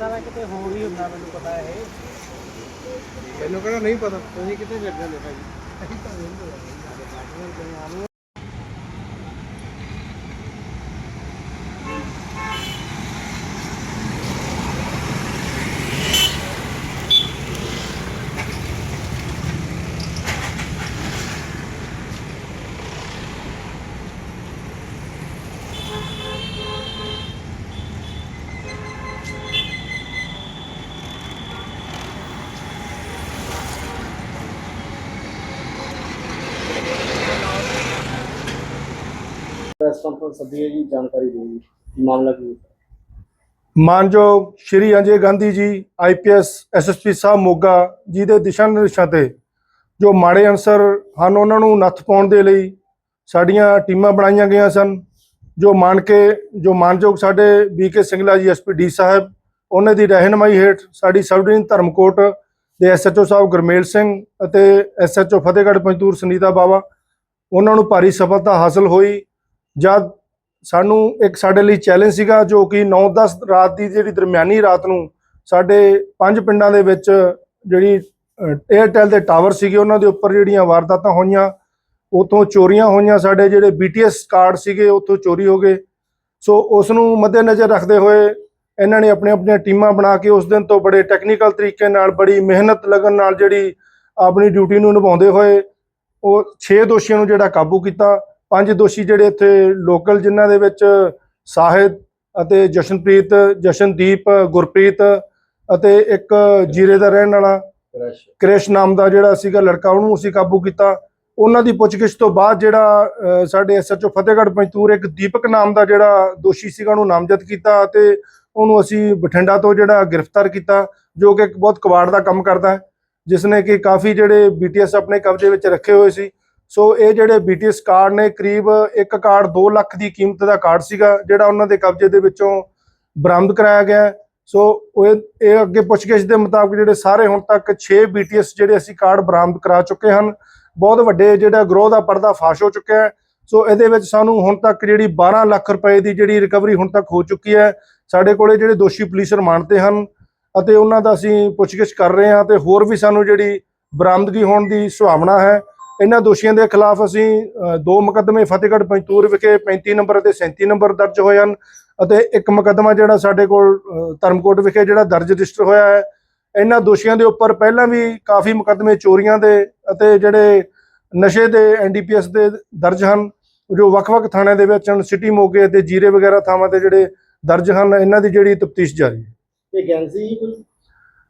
ਦਾ ਕਿਤੇ ਹੋਰ ਹੀ ਹੁੰਦਾ ਮੈਨੂੰ ਪਤਾ ਇਹ। ਮੈਨੂੰ ਕਿਹੜਾ ਨਹੀਂ ਪਤਾ। ਤੁਸੀਂ ਕਿੱਥੇ ਫਿਰਦੇ ਨੇ ਭਾਈ? ਪ੍ਰੈਸ ਕਾਨਫਰੰਸ ਸੱਦੀ ਹੈ ਜੀ, ਜਾਣਕਾਰੀ ਦਿਓ ਜੀ ਮਾਮਲਾ ਕੀ ਹੈ? ਮਾਨਯੋਗ ਸ਼੍ਰੀ ਅਜੇ ਗਾਂਧੀ ਜੀ ਆਈਪੀਐਸ ਐਸਐਸਪੀ ਸਾਹਿਬ ਮੋਗਾ ਜੀ ਦੇ ਦਿਸ਼ਾ ਨਿਰਦੇਸ਼ਾਂ ਤੇ, ਜੋ ਮਾੜੇ ਅਨਸਰ ਹਨ, ਉਹਨਾਂ ਨੂੰ ਨੱਥ ਪਾਉਣ ਦੇ ਲਈ ਸਾਡੀਆਂ ਟੀਮਾਂ ਬਣਾਈਆਂ ਗਈਆਂ ਸਨ। ਜੋ ਮਾਨ ਕੇ, ਜੋ ਮਾਨਯੋਗ ਸਾਡੇ ਬੀਕੇ ਸਿੰਗਲਾ ਜੀ ਐਸਪੀ ਸਾਹਿਬ, ਉਹਨਾਂ ਦੀ ਰਹਿਨਮਾਈ ਹੇਠ ਸਾਡੀ ਸਬ ਡਿਵੀਜ਼ਨ ਧਰਮਕੋਟ ਦੇ ਐਸਐਚਓ ਸਾਹਿਬ ਗੁਰਮੇਲ ਸਿੰਘ ਅਤੇ ਐਸਐਚਓ ਫਤਿਹਗੜ੍ਹ ਪੰਜਤੂਰ ਸੁਨੀਤਾ ਬਾਵਾ, ਉਹਨਾਂ ਨੂੰ ਭਾਰੀ ਸਫਲਤਾ ਹਾਸਲ ਹੋਈ। ਜਦ ਸਾਨੂੰ ਇੱਕ ਸਾਡੇ ਲਈ ਚੈਲੰਜ ਸੀਗਾ ਜੋ ਕਿ 9-10 ਰਾਤ ਦੀ ਜਿਹੜੀ ਦਰਮਿਆਨੀ ਰਾਤ ਨੂੰ ਸਾਡੇ ਪੰਜ ਪਿੰਡਾਂ ਦੇ ਵਿੱਚ ਜਿਹੜੀ 에ਅਰਟੈਲ ਦੇ ਟਾਵਰ ਸੀਗੇ, ਉਹਨਾਂ ਦੇ ਉੱਪਰ ਜਿਹੜੀਆਂ ਵਾਰਦਾਤਾਂ ਹੋਈਆਂ ਉਤੋਂ ਚੋਰੀਆਂ ਹੋਈਆਂ, ਸਾਡੇ ਜਿਹੜੇ BTS ਕਾਰਡ ਸੀਗੇ, ਉੱਥੋਂ ਚੋਰੀ ਹੋ ਗਏ। ਸੋ ਉਸ ਨੂੰ ਮੱਦੇਨਜ਼ਰ ਰੱਖਦੇ ਹੋਏ ਇਹਨਾਂ ਨੇ ਆਪਣੇ ਆਪਣੀਆਂ ਟੀਮਾਂ ਬਣਾ ਕੇ ਉਸ ਦਿਨ ਤੋਂ ਬੜੇ ਟੈਕਨੀਕਲ ਤਰੀਕੇ ਨਾਲ, ਬੜੀ ਮਿਹਨਤ ਲਗਨ ਨਾਲ ਜਿਹੜੀ ਆਪਣੀ ਡਿਊਟੀ ਨੂੰ ਨਿਭਾਉਂਦੇ ਹੋਏ ਉਹ 6 ਦੋਸ਼ੀਆਂ ਨੂੰ ਜਿਹੜਾ ਕਾਬੂ ਕੀਤਾ। ਪੰਜ ਦੋਸ਼ੀ ਜਿਹੜੇ ਇੱਥੇ ਲੋਕਲ ਜਿਨ੍ਹਾਂ ਦੇ ਵਿੱਚ ਸਾਹਿਦ ਅਤੇ ਜਸ਼ਨਪ੍ਰੀਤ ਜਸ਼ਨਦੀਪ ਗੁਰਪ੍ਰੀਤ ਅਤੇ ਇੱਕ ਜੀਰੇ ਦਾ ਰਹਿਣ ਵਾਲਾ ਕ੍ਰੈਸ਼। ਨਾਮ ਦਾ ਜਿਹੜਾ ਸੀਗਾ ਲੜਕਾ ਉਹਨੂੰ ਅਸੀਂ ਕਾਬੂ ਕੀਤਾ। ਉਹਨਾਂ ਦੀ ਪੁੱਛਗਿੱਛ ਤੋਂ ਬਾਅਦ ਜਿਹੜਾ ਸਾਡੇ ਐਸਐਚਓ ਫਤਿਹਗੜ੍ਹ ਪੰਜਤੂਰ ਇੱਕ ਦੀਪਕ ਨਾਮ ਦਾ ਜਿਹੜਾ ਦੋਸ਼ੀ ਸੀਗਾ ਉਹਨੂੰ ਨਾਮਜ਼ਦ ਕੀਤਾ ਅਤੇ ਉਹਨੂੰ ਅਸੀਂ ਬਠਿੰਡਾ ਤੋਂ ਜਿਹੜਾ ਗ੍ਰਿਫਤਾਰ ਕੀਤਾ ਜੋ ਕਿ ਇੱਕ ਬਹੁਤ ਕਬਾੜ ਦਾ ਕੰਮ ਕਰਦਾ ਹੈ ਜਿਸ ਨੇ ਕਿ ਕਾਫੀ ਜਿਹੜੇ ਬੀਟੀਐਸ ਆਪਣੇ ਕਬਜ਼ੇ ਵਿੱਚ ਰੱਖੇ ਹੋਏ ਸੀ। ਸੋ ਇਹ ਜਿਹੜੇ ਬੀਟੀਐਸ ਕਾਰਡ ਨੇ, ਕਰੀਬ ਇੱਕ ਕਾਰਡ 2 ਲੱਖ ਦੀ ਕੀਮਤ ਦਾ ਕਾਰਡ ਸੀਗਾ, ਜਿਹੜਾ ਉਹਨਾਂ ਦੇ ਕਬਜ਼ੇ ਦੇ ਵਿੱਚੋਂ ਬਰਾਮਦ ਕਰਾਇਆ ਗਿਆ। ਸੋ ਇਹ ਇਹ ਅੱਗੇ ਪੁੱਛਗਿੱਛ ਦੇ ਮੁਤਾਬਕ ਜਿਹੜੇ ਸਾਰੇ ਹੁਣ ਤੱਕ 6 BTS ਜਿਹੜੇ ਅਸੀਂ ਕਾਰਡ ਬਰਾਮਦ ਕਰਾ ਚੁੱਕੇ ਹਨ, ਬਹੁਤ ਵੱਡੇ ਜਿਹੜਾ ਗਰੋਹ ਦਾ ਪਰਦਾ ਫਾਸ਼ ਹੋ ਚੁੱਕਿਆ ਹੈ। ਸੋ ਇਹਦੇ ਵਿੱਚ ਸਾਨੂੰ ਹੁਣ ਤੱਕ ਜਿਹੜੀ 12 ਲੱਖ ਰੁਪਏ ਦੀ ਜਿਹੜੀ ਰਿਕਵਰੀ ਹੁਣ ਤੱਕ ਹੋ ਚੁੱਕੀ ਹੈ, ਸਾਡੇ ਕੋਲੇ ਜਿਹੜੇ ਦੋਸ਼ੀ ਪੁਲਿਸ ਰਿਮਾਂਡ ਤੇ ਹਨ ਅਤੇ ਉਹਨਾਂ ਦਾ ਅਸੀਂ ਪੁੱਛਗਿੱਛ ਕਰ ਰਹੇ ਹਾਂ ਤੇ ਹੋਰ ਵੀ ਸਾਨੂੰ ਜਿਹੜੀ ਬਰਾਮਦਗੀ ਹੋਣ ਦੀ ਸੁਭਾਵਨਾ ਹੈ। ਇਹਨਾਂ ਦੋਸ਼ੀਆਂ ਦੇ ਖਿਲਾਫ ਅਸੀਂ ਦੋ ਮੁਕੱਦਮੇ ਫਤਿਹਗੜ੍ਹ ਪੰਜਤੂਰ ਵਿਖੇ 35 ਨੰਬਰ ਅਤੇ 37 ਨੰਬਰ ਦਰਜ ਹੋਏ ਹਨ ਅਤੇ ਇੱਕ ਮੁਕੱਦਮਾ ਜਿਹੜਾ ਸਾਡੇ ਕੋਲ ਧਰਮਕੋਟ ਵਿਖੇ ਜਿਹੜਾ ਦਰਜ ਰਜਿਸਟਰ ਹੋਇਆ ਹੈ। ਇਹਨਾਂ ਦੋਸ਼ੀਆਂ ਦੇ ਉੱਪਰ ਪਹਿਲਾਂ ਵੀ ਕਾਫੀ ਮੁਕੱਦਮੇ ਚੋਰੀਆਂ ਦੇ ਅਤੇ ਜਿਹੜੇ ਨਸ਼ੇ ਦੇ ਐਨਡੀਪੀਐਸ ਦੇ ਦਰਜ ਹਨ ਜੋ ਵੱਖ-ਵੱਖ ਥਾਣਿਆਂ ਦੇ ਵਿੱਚ ਹਨ ਸਿਟੀ ਮੋਗੇ ਤੇ ਜੀਰੇ ਵਗੈਰਾ ਥਾਵਾਂ ਤੇ ਜਿਹੜੇ ਦਰਜ ਹਨ ਇਹਨਾਂ ਦੀ ਜਿਹੜੀ ਤਫਤੀਸ਼ ਜਾਰੀ ਹੈ। ਇਹ ਗੈਂਗ ਸੀ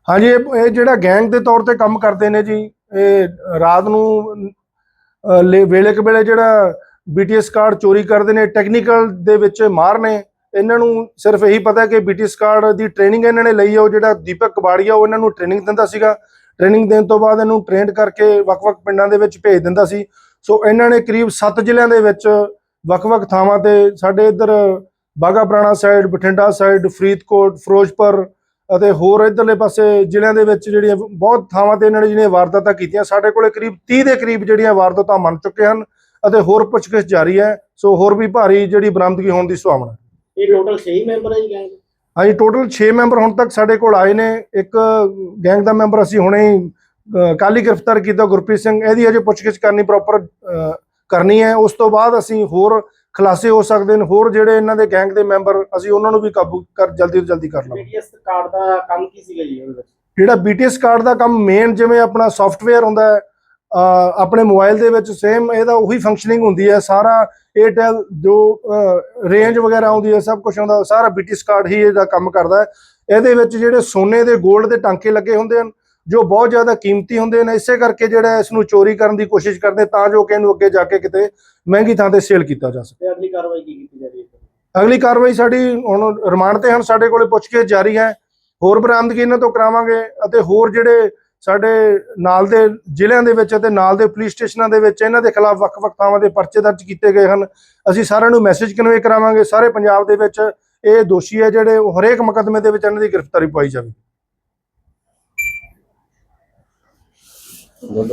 ਹਾਂਜੀ ਇਹ ਇਹ ਜਿਹੜਾ ਗੈਂਗ ਦੇ ਤੌਰ ਤੇ ਕੰਮ ਕਰਦੇ ਨੇ ਜੀ ਇਹ ਰਾਤ ਨੂੰ ਲੇ- ਵੇਲੇ ਕੁ ਵੇਲੇ ਜਿਹੜਾ BTS ਕਾਰਡ ਚੋਰੀ ਕਰਦੇ ਨੇ ਟੈਕਨੀਕਲ ਦੇ ਵਿੱਚ ਮਾਰ ਨੇ, ਇਹਨਾਂ ਨੂੰ ਸਿਰਫ ਇਹੀ ਪਤਾ ਕਿ BTS ਕਾਰਡ ਦੀ ਟ੍ਰੇਨਿੰਗ ਇਹਨਾਂ ਨੇ ਲਈ ਹੈ ਉਹ ਜਿਹੜਾ ਦੀਪਕ ਕਬਾੜੀਆ, ਉਹ ਇਹਨਾਂ ਨੂੰ ਟ੍ਰੇਨਿੰਗ ਦਿੰਦਾ ਸੀਗਾ। ਟ੍ਰੇਨਿੰਗ ਦੇਣ ਤੋਂ ਬਾਅਦ ਇਹਨੂੰ ਟ੍ਰੇਨਡ ਕਰਕੇ ਵੱਖ-ਵੱਖ ਪਿੰਡਾਂ ਦੇ ਵਿੱਚ ਭੇਜ ਦਿੰਦਾ ਸੀ। ਸੋ ਇਹਨਾਂ ਨੇ ਕਰੀਬ 7 ਜ਼ਿਲ੍ਹਿਆਂ ਦੇ ਵਿੱਚ ਵੱਖ-ਵੱਖ ਥਾਵਾਂ ਤੇ ਸਾਡੇ ਇੱਧਰ ਬਾਗਾ ਪੁਰਾਣਾ ਸਾਈਡ ਬਠਿੰਡਾ ਸਾਈਡ ਫਰੀਦਕੋਟ, ਫਿਰੋਜ਼ਪੁਰ ਅਤੇ ਹੋਰ ਇਧਰਲੇ ਪਾਸੇ ਜ਼ਿਲ੍ਹਿਆਂ ਦੇ ਵਿੱਚ ਜਿਹੜੀਆਂ ਬਹੁਤ ਥਾਵਾਂ ਤੇ ਇਹਨਾਂ ਨੇ ਜਿਹੜੀਆਂ ਵਾਰਦਾਤਾਂ ਕੀਤੀਆਂ ਸਾਡੇ ਕੋਲੇ ਕਰੀਬ 30 ਦੇ ਕਰੀਬ ਜਿਹੜੀਆਂ ਵਾਰਦਾਤਾਂ ਮੰਨ ਚੁੱਕੇ ਹਨ ਅਤੇ ਹੋਰ ਪੁੱਛਗਿੱਛ ਜਾਰੀ ਹੈ ਸੋ ਹੋਰ ਵੀ ਭਾਰੀ ਜਿਹੜੀ ਬਰਾਮਦਗੀ ਹੋਣ ਦੀ ਸੰਭਾਵਨਾ ਇਹ ਟੋਟਲ 6 ਮੈਂਬਰ ਹੈ ਜੀ ਗੈਂਗ ਹਾਂਜੀ ਟੋਟਲ 6 ਮੈਂਬਰ ਹੁਣ ਤੱਕ ਸਾਡੇ ਕੋਲ ਆਏ ਨੇ ਇੱਕ ਗੈਂਗ ਦਾ ਮੈਂਬਰ ਅਸੀਂ ਹੁਣੇ ਹੀ ਹੀ ਗ੍ਰਿਫਤਾਰ ਕੀਤਾ ਗੁਰਪ੍ਰੀਤ ਸਿੰਘ ਇਹਦੀ ਅਜੇ ਪੁੱਛਗਿੱਛ ਕਰਨੀ ਪ੍ਰੋਪਰ ਕਰਨੀ ਹੈ। ਉਸ ਤੋਂ ਬਾਅਦ ਅਸੀਂ ਹੋਰ ਖੁਲਾਸੇ ਹੋ ਸਕਦੇ ਨੇ। ਹੋਰ ਜਿਹੜੇ ਇਹਨਾਂ ਦੇ ਗੈਂਗ ਦੇ ਮੈਂਬਰ ਅਸੀਂ ਉਹਨਾਂ ਨੂੰ ਵੀ ਕਾਬੂ ਕਰ ਜਲਦੀ ਤੋਂ ਜਲਦੀ ਕਰ ਲਵਾਂਗੇ। BTS ਕਾਰਡ ਦਾ ਕੰਮ ਕੀ ਸੀਗਾ ਜੀ ਉਹਦੇ ਵਿੱਚ? ਜਿਹੜਾ BTS ਕਾਰਡ ਦਾ ਕੰਮ ਮੇਨ ਜਿਵੇਂ ਆਪਣਾ ਸੌਫਟਵੇਅਰ ਹੁੰਦਾ ਹੈ ਆਪਣੇ ਮੋਬਾਈਲ ਦੇ ਵਿੱਚ ਸੇਮ ਇਹਦਾ ਉਹੀ ਫੰਕਸ਼ਨਿੰਗ ਹੁੰਦੀ ਹੈ। ਸਾਰਾ Airtel ਜੋ ਰੇਂਜ ਵਗੈਰਾ ਆਉਂਦੀ ਹੈ ਸਭ ਕੁਝ ਆਉਂਦਾ ਸਾਰਾ BTS ਕਾਰਡ ਹੀ ਇਹਦਾ ਕੰਮ ਕਰਦਾ ਹੈ। ਇਹਦੇ ਵਿੱਚ ਜਿਹੜੇ ਸੋਨੇ ਦੇ 골ਡ ਦੇ ਟਾਂਕੇ ਲੱਗੇ ਹੁੰਦੇ ਹਨ ਜੋ ਬਹੁਤ ਜ਼ਿਆਦਾ ਕੀਮਤੀ ਹੁੰਦੇ ਨੇ ਇਸੇ ਕਰਕੇ ਜਿਹੜਾ ਇਸ ਨੂੰ ਚੋਰੀ ਕਰਨ ਦੀ ਕੋਸ਼ਿਸ਼ ਕਰਦੇ ਤਾਂ ਜੋ ਕਿ ਇਹਨੂੰ ਅੱਗੇ ਜਾ ਕੇ ਕਿਤੇ ਮਹਿੰਗੀ ਥਾਂ ਤੇ ਸੇਲ ਕੀਤਾ ਜਾ ਸਕੇ। ਅਗਲੀ ਕਾਰਵਾਈ ਕੀ ਕੀਤੀ ਜਾ ਰਹੀ ਹੈ? ਅਗਲੀ ਕਾਰਵਾਈ ਸਾਡੀ ਹੁਣ ਰਿਮਾਂਡ ਤੇ ਹਨ ਸਾਡੇ ਕੋਲੇ ਪੁੱਛਗਿੱਛ ਜਾਰੀ ਹੈ। ਹੋਰ ਬਰਾਮਦਗੀ ਇਹਨਾਂ ਤੋਂ ਕਰਾਵਾਂਗੇ ਅਤੇ ਹੋਰ ਜਿਹੜੇ ਸਾਡੇ ਨਾਲ ਦੇ ਜ਼ਿਲ੍ਹਿਆਂ ਦੇ ਵਿੱਚ ਅਤੇ ਨਾਲ ਦੇ ਪੁਲਿਸ ਸਟੇਸ਼ਨਾਂ ਦੇ ਵਿੱਚ ਇਹਨਾਂ ਦੇ ਖਿਲਾਫ ਵੱਖ-ਵੱਖ ਥਾਵਾਂ ਦੇ ਪਰਚੇ ਦਰਜ ਕੀਤੇ ਗਏ ਹਨ। ਅਸੀਂ ਸਾਰਿਆਂ ਨੂੰ ਮੈਸੇਜ ਕਨਵੇ ਕਰਾਵਾਂਗੇ ਸਾਰੇ ਪੰਜਾਬ ਦੇ ਵਿੱਚ ਇਹ ਦੋਸ਼ੀ ਹੈ ਜਿਹੜੇ ਹਰੇਕ ਮੁਕੱਦਮੇ ਦੇ ਵਿੱਚ ਇਹਨਾਂ ਦੀ ਗ੍ਰਿਫਤਾਰੀ ਪਾਈ ਜਾਵੇ। Ну,